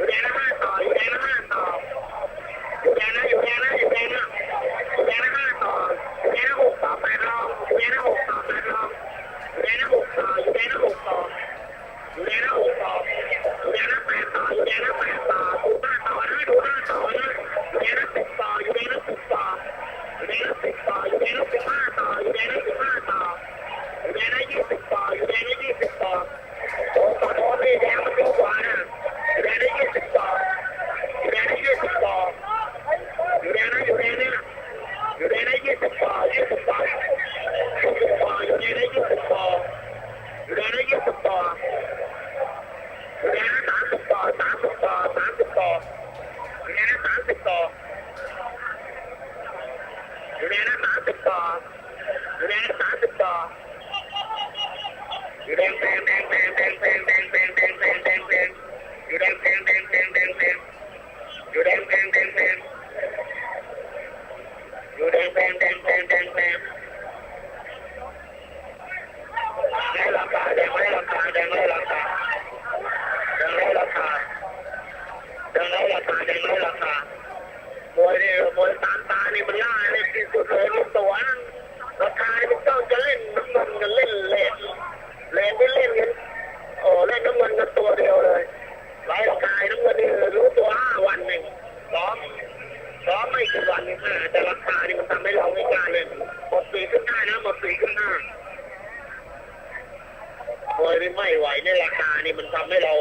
Yeah. ต่ออยู่ในนั้นยี่สิบต่อ สามสิบต่อสามสิบต่อเมียละสามสิบต่อเมียละสามสิบต่อเมียละสามสิบต่อแดงแดงแดงแดงแดงแดงแดงแดงแดงแดงแดงแดงอยู่แดงแดงแดงแดงแดงแดงอยู่แดงแดงแดงแดงอยู่แดงแดงแดงแดงแดง วยนี่ขโมยตามตานี่มันง่ายเลยที่สุดเลยมันตัวราคามันต้องจะเล่นน้ำมันกันเล่นเลนเลนไม่เล่นกันโอ้เล่นน้ำมันกันตัวเดียวเลยหลายกายาน้ำมันนี่รู้ตัวห้าวันหนึ่งซ้อมซ้อมไม่กี่วันน่ห้าแต่ราคานี่มันทำให้เราไม่กล้าเล่นหมดสี่ขึ้นหน้านะหมดสี่ขึ้นหน้าโวยไม่ไหวในราคานี่มันทำให้เรา